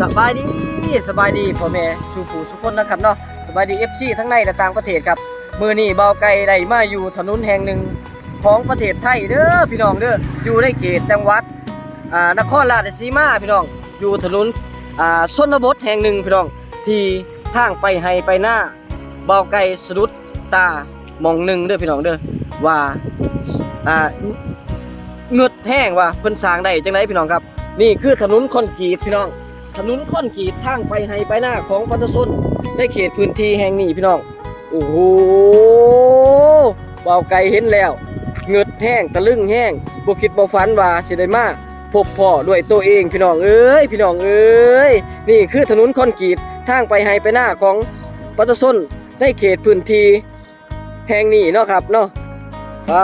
สบายดีสบายดีพ่อแม่ชูผู้ทุกคนนะครับเนาะสบายดี FC ทั้งในและต่างประเทศครับมือนี้เบาไก่ได้มาอยู่ถนนแห่งหนึ่งของประเทศไทยเด้อพี่น้องเด้ออยู่ในเขตจังหวัดอ่านครราชสีมาพี่น้องอยู่ถนนอ่าชนบทแห่งหนึ่งพี่น้องที่ทางไปให้ไปหน้าเบาไก่สะดุดตามองหนึ่งเด้อพี่น้องเด้อว่าอ่าเงือดแห้งว่าเพิ่นสร้างได้จังไดพี่น้องครับ นี่คือถนนคอนกรีตพี่น้อง ถนนคอนกรีตทางไปให้ไปหน้าของปัตตชนในเขตพื้นที่แห่งนี้พี่น้อง โอ้โหเบาไกลเห็นแล้ว เงืดแห้งตะลึงแห้งบ่คิดบ่ฝันว่าสิได้มาพบพ่อด้วยตัวเองพี่น้องเอ้ยพี่น้องเอ้ยนี่คือถนนคอนกรีตทางไปให้ไปหน้าของปัตตชนในเขตพื้นที่แห่งนี้เนาะครับเนาะอ่า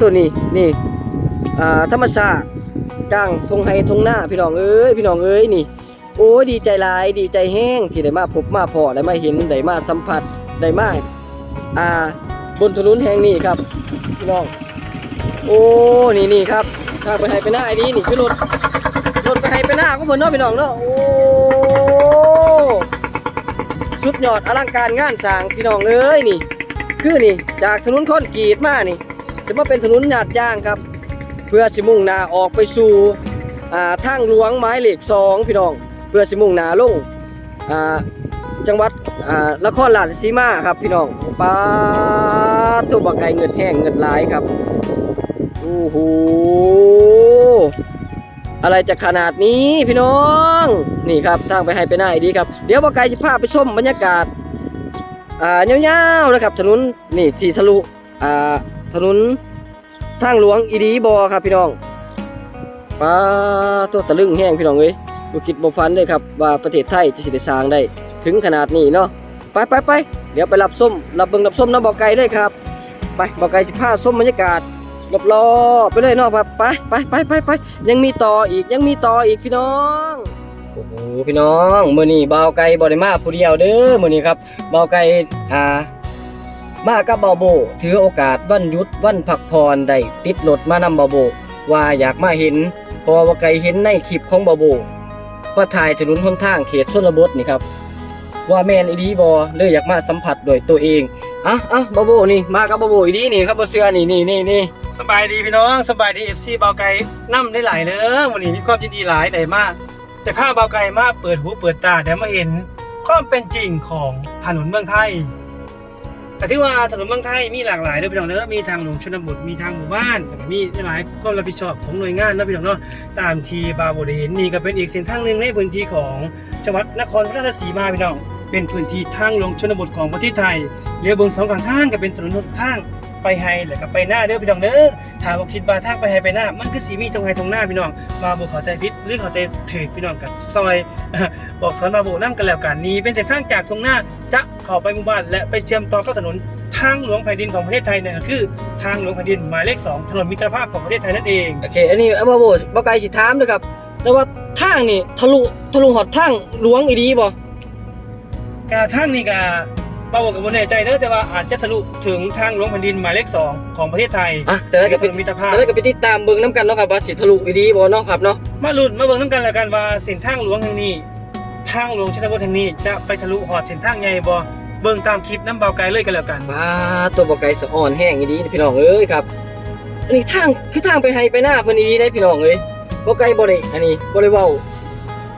ตัวนี้นี่อ่าธรรมชาติ จ้างทงไฮทงหน้าพี่น้องเอ้ยพี่น้องเอ้ยนี่ โอ้ยดีใจหลายดีใจแห้งที่ได้มาพบมาพอได้มาเห็นได้มาสัมผัสได้มาอ่าบนถนนแห่งนี้ครับ พี่น้อง โอ้นี่นี่ครับทางไปไฮไปหน้าไอ้นี้นี่คือรถรถไปไฮไปหน้าของเพิ่นเนาะพี่น้องเนาะโอ้สุดยอดอลังการงานสร้างพี่น้องเอ้ยนี่ คือนี่จากถนนคอนกรีตมานี่จะมาเป็นถนนหยาดยางครับ เพื่อสิมุ่งนาออกไปสู่อ่าทางหลวงหมายเลขสองพี่น้อง เพื่อสิมุ่งนาลงอ่าจังหวัดนครราชสีมาครับพี่น้องป้าทุบไก่เงินแห้งเงินลายครับโอ้โหอะไรจะขนาดนี้พี่น้องนี่ครับทางไปให้ไปหน้าดีครับ เดี๋ยวบอไก่จะพาไปชมบรรยากาศอ่ายาวๆนะครับถนนนี่ที่ทะลุอ่าถนน ทางหลวงอีดีบอครับพี่น้องป้าตัวตะลึงแห้งพี่น้องเอ้ยบ่คิดบ่ฝันเลยครับว่าประเทศไทยจะสิได้สร้างได้ถึงขนาดนี้เนาะไปไปไปเดี๋ยวไปรับส้มรับเบิ่งรับส้มน้ำบ่อไก่เลยครับ ไปบ่อไก่สิพาส้มบรรยากาศรอบๆไปเลยเนาะครับไปไปไปไปไปยังมีต่ออีกยังมีต่ออีกพี่น้องโอ้โหพี่น้องมื้อนี้บ่าวไก่บ่ได้มาผู้เดียวเด้อมื้อนี้ครับบ่าวไก่อ่า มากับเบาโบ ถือโอกาสวันหยุดวันพักผ่อนได้ติดรถมานำเบาโบ ว่าอยากมาเห็น พอว่าไกลเห็นในคลิปของเบาโบว่าถ่ายถนนหนทางเขตชนบทนี่ครับ ว่าแมนอีดีบอเลยอยากมาสัมผัสโดวยตัวเองอะอะเบาโบนี่มากับเบาโบอีดีนี่ครับบ่เสื้อนี่นี่นี่นี่สบายดีพี่น้องสบายดีเอฟซีเบาไก่นั่มได้หลายเด้อวันนี้มีความยินดีหลายได้มากแต่ภาพเบาไก่มาเปิดหูเปิดตาได้มาเห็นความเป็นจริงของถนนเมืองไทย แต่ที่ว่าถนนเมืองไทยมีหลากหลายเด้อพี่น้องเด้อมีทางหลวงชนบทมีทางหมู่บ้านมีหลายความรับผิดชอบของหน่วยงานนะพี่น้องเนาะตามทีบาบได้เห็นนี่ก็เป็นอีกเส้นทางหนึ่งในพื้นที่ของจังหวัดนครราชสีมาพี่น้องเป็นพื้นที่ทางหลวงชนบทของประเทศไทยเรือเบืองสองข้างทางก็เป็นถนนหนทางไปไฮแล้วก็ไปหน้าเด้อพี่น้องเด้อถ้าบ่คิดว่าทางไปไฮไปหน้า มันคือสีมีตรงไฮตรงหน้าพี่น้อง มาบ่เข้าใจผิดหรือเข้าใจถูกพี่น้องกันซอย บอกสอนมาโบนํกันแล้วกันนี้เป็นเส้นทางจากตรงหน้า จะเข้าไปหมู่บ้าน และไปเชื่อมต่อกับถนนทางหลวงแผ่นดินของประเทศไทยนั่นก็คือทางหลวงแผ่นดินหมายเลขสองถนนมิตรภาพของประเทศไทยนั่นเองโอเค อันนี้เอาเบาโบบ่ไกลสิถามเด้อครับ แต่ว่าทางนี่ทะลุทะลุหอดทางหลวงอีดีบ่กาทางนี้ก็บ่าวกับบ่แน่ใจเด้อแต่ว่าอาจจะทะลุถึงทางหลวงแผ่นดินหมายเลขสองของประเทศไทยอะแต่ละก็ถเป็นนนมิตรภาพแต่ละก็ไปติดตามเบิ่งนํกันเนาะครับว่าสิทะลุอีดีบ่เนาะครับเนาะมาลุ้นมาเบิ่งนำกันแล้วกันว่าเส้นทางหลวงแห่งนี้ ทางหลวงชนบทแห่งนี้จะไปทะลุหอดเส้นทางใหญ่บ่เบิ่งตามคลิปน้ำเบาไกลเลยกันแล้วกันว้าตัวบ่ไก่สะอ่อนแห้งอีดีพี่น้องเอ้ยครับอันนี้ทางคือทางไปให้ไปหน้าเพิ่นอีดีได้พี่น้องเอ้ยบ่ไก่บ่ได้อันนี้บ่ได้เว้า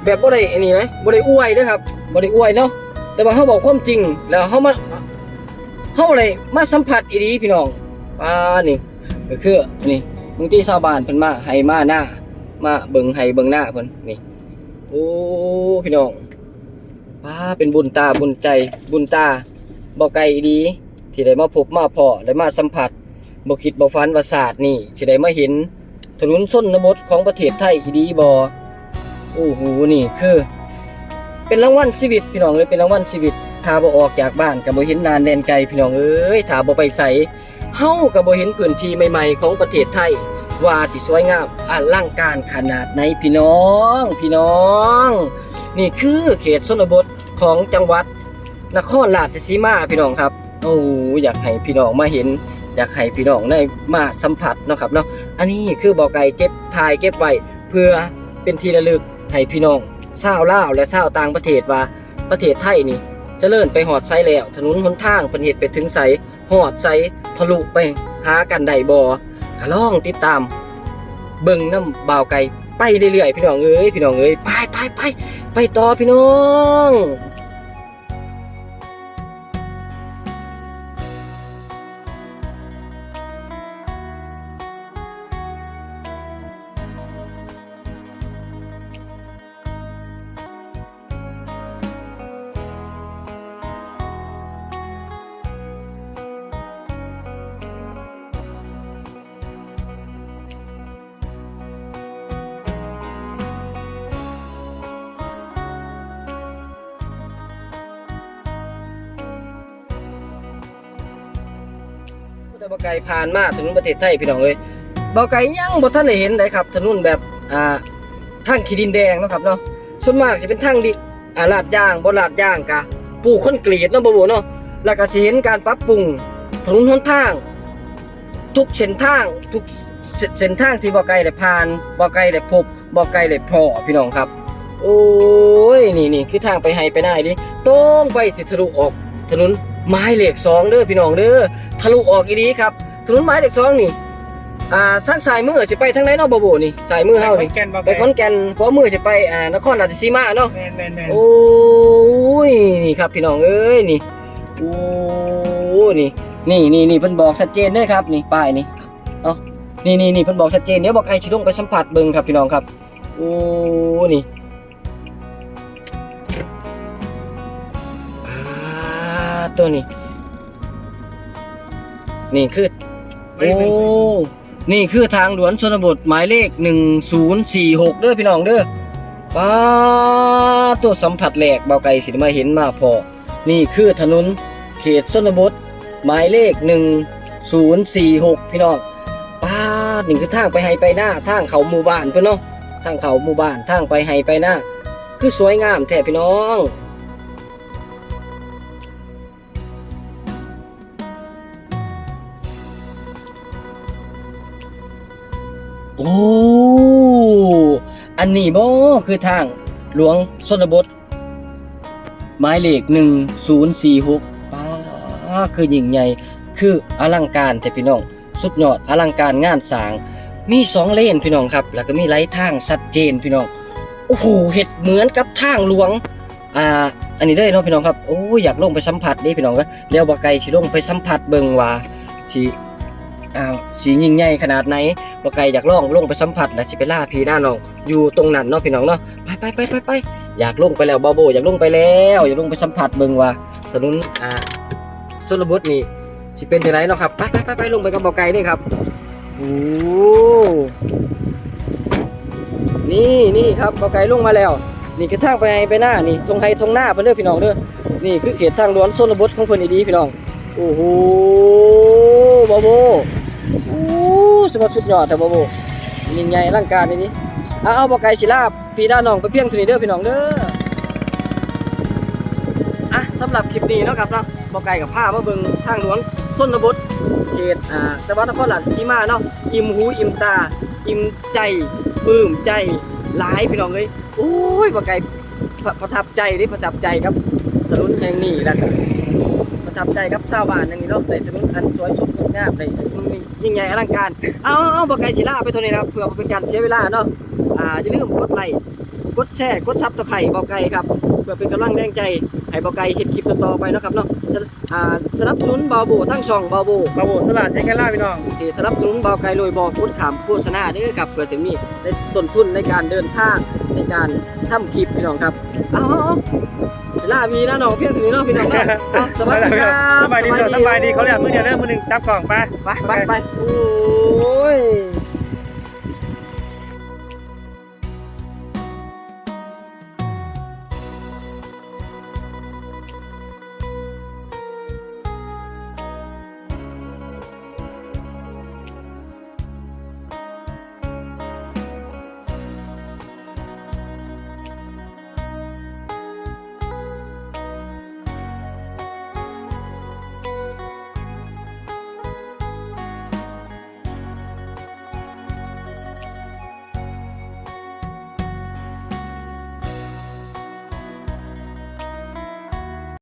แบบบ่ได้อันนี้นะบ่ได้อวยเด้อครับบ่ได้อวยเนาะแต่ว่าเฮาบอกความจริงแล้วเฮามาเฮาเลยมาสัมผัสอีดีพี่น้องว้านี่ก็คือนี่บางทีชาวบ้านเพิ่นมาให้มาหน้ามาเบิ่งให้เบิ่งหน้าเพิ่นนี่ โอ้พี่น้องว้าเป็นบุญตาบุญใจบุญตาบ่ไกลดี ที่ได้มาพบมาพอได้มาสัมผัสบ่คิดบ่ฝันว่าศาสตร์นี่สิได้มาเห็นถนนส้นนบทของประเทศไทยอีดีบ่โอ้โหนี่คือ เป็นรางวัลชีวิตพี่น้องเอ้ยเป็นรางวัลชีวิตถ้าบ่ออกจากบ้านก็บ่เห็นลานแดนไกลพี่น้องเอ้ยถ้าบ่ไปใส่เฮาก็บ่เห็นพื้นที่ใหม่ ๆ ของประเทศไทย ว่าที่สวยงามอลังการขนาดไหนพี่น้อง พี่น้อง นี่คือเขตชนบทของจังหวัดนครราชสีมาพี่น้องครับโอ้อยากให้พี่น้องมาเห็น อยากให้พี่น้องได้มาสัมผัสเนาะครับเนาะอันนี้คือบอกไก่เก็บถ่ายเก็บไว้เพื่อเป็นที่ระลึกให้พี่น้องชาวลาวและชาวต่างประเทศว่าประเทศไทยนี่เจริญไปหอดไซแล้ว ถนนหนทางเพิ่นเฮ็ดไปถึงไสหอดไสทะลุไปหากันไดบ่ ก็ลองติดตาม เบิ่งน้ำบ่าวไก่ไปเรื่อยๆพี่น้องเอ้ยพี่น้องเอ้ยไปไปไปไปต่อพี่น้อง แต่บ่ไก่ผ่านมาถนนประเทศไทยพี่น้องเอ้ยบ่ไก่ยังบ่ทันได้เห็นเลยครับ ถนนแบบอ่าทางขีดินแดงเนาะครับเนาะส่วนมากจะเป็นทางดิอ่าลาดยางบ่ลาดยางกะปูคอนกรีตเนาะบ่บ่เนาะแล้วก็สิเห็นการปรับปรุงถนนหนทาง ทุกเส้นทางทุกเส้นทางที่บ่ไก่ได้ผ่านบ่ไก่ได้พบบ่ไก่ได้พอพี่น้องครับ โอ้ยนี่นี่คือทางไปให้ไปได้ดิตรงไปสิทะลุออกถนน ไม้เหล็กสองเด้อพี่น้องเด้อทะลุออกอีดีครับถนนไม้เหล็กสองนี่อ่าทางสายมือสิไปทางไหนเนาะบ่โบนี่สายมือเฮานี่แกนบ่าวไปไก่ขอนแก่นเพราะมือสิไปอ่านครราชสีมาเนาะแม่นแม่นแม่นโอ้ยนี่ครับพี่น้องเอ้ยนี่โอ้นี่นี่นี่นี่เพิ่นบอกชัดเจนเด้อครับนี่ป้ายนี่เอ้านี่นี่นี่เพิ่นบอกชัดเจนเดี๋ยวบอกใครสิลงไปสัมผัสเบิ่งครับพี่น้องครับโอ้นี่ ตัวนี้ นี่คือโอ้นี่คือทางหลวนชนบทหมายเลข1046เด้อพี่น้องเด้อป้าตัวสัมผัสแหลกเบาไก่สิมาเห็นมาพอ นี่คือถนนเขตชนบทหมายเลข1046พี่น้องป้าดนี่คือทางไปให้ไปหน้าทางเขาหมู่บ้านเพื่อนเนาะทางเขาหมู่บ้านทางไปให้ไปหน้าคือสวยงามแท้พี่น้อง โอ้ อันนี้บ่คือทางหลวงชนบทหมายเลขหนึ่งศูนย์สี่หกป้าคือยิ่งใหญ่ คืออลังการแต่พี่น้อง สุดยอดอลังการงานสร้าง มีสองเลนพี่น้องครับ แล้วก็มีไลท์ทางชัดเจนพี่น้อง โอ้โหเห็ดเหมือนกับทางหลวง อ่า อันนี้เลยเนาะพี่น้องครับ โอ้อยากลงไปสัมผัสเด้พี่น้องเด้อเดี๋ยวบ่ไกลสิลงไปสัมผัสเบิ่งว่าสิ อ้าวสิยิ่งใหญ่ขนาดไหนบ่ไกลอยากล่องลงไปสัมผัสและสิไปล่าพีหน้าน้อง อยู่ตรงนั้นเนาะพี่น้องเนาะไปไปไปไปไปอยากลงไปแล้วบาโบอยากลงไปแล้ว อยากลงไปสัมผัสเบิ่งว่าถนนอ่าชนบทนี่สิเป็นจังไดเนาะครับไปไปไปไปลงไปกับบ่ไกลนี่ครับโอ้นี่นี่ครับบ่ไกลลงมาแล้ว นี่คือทางไปให้ไปหน้านี่ตรงไฮตรงหน้าเพิ่นเด้อพี่น้องเด้อนี่คือเขตทางหลวงชนบทของเพิ่นอีดีพี่น้องโอ้โหบาโบ สมบสุดยอดแต่บ่โบยิ่งใหญ่อลังการนี่นี่เอาเอาบ่ไก่สิลาบพี่ด้านน้องไปเพียงเท่านี้เด้อพี่น้องเด้ออะสำหรับคลิปนี้เนาะครับเนาะบ่ไก่กับผ้ามาเบิ่งทางหลวงชนบทเขตอ่าจังหวัดนครราชสีมาเนาะอิ่มหูอิ่มตา อิ่มใจปลื้มใจหลายพี่น้องเอ้ยโอ้ยบ่ไก่ประประทับใจเดิประทับใจครับถนนแห่งนี้แล้วก็ประทับใจครับชาวบ้านอย่างนี้เนาะในถนนอันสวยสดงดงามใน ยิ่งใหญ่อลังการเอาเอาเอาบอกไก่ศิลาไปเท่านี้นะครับเพื่อบ่เป็นการเสียเวลาเนาะอ่าอย่าลืมกดไลค์กดแชร์กดซับสไครต์บอกไก่ครับ เพื่อเป็นกำลังแรงใจให้บอกไก่เห็นคลิปต่อๆไปเนาะครับเนาะสนอ่าสนับสนุนบาโบทั้งช่องบาโบบาวโบสลาเซกันล่าพี่น้องที่สนับสนุนบาไก่ลอยบอกดขามโฆษณาเด้อครับเพื่อถึงมีได้ต้นทุนในการเดินทางในการทำคลิปพี่น้องครับเอาเอาเอาศิ ลามีนะน้องเพียงถึงนี้เนาะพี่น้องเนาะเอาสวัสดีครับสบายดีพี่น้องสบายดีเขาเรียกมือเดียวเด้อมือหนึ่งจับกล่องไป ไปไปไปโอ้ย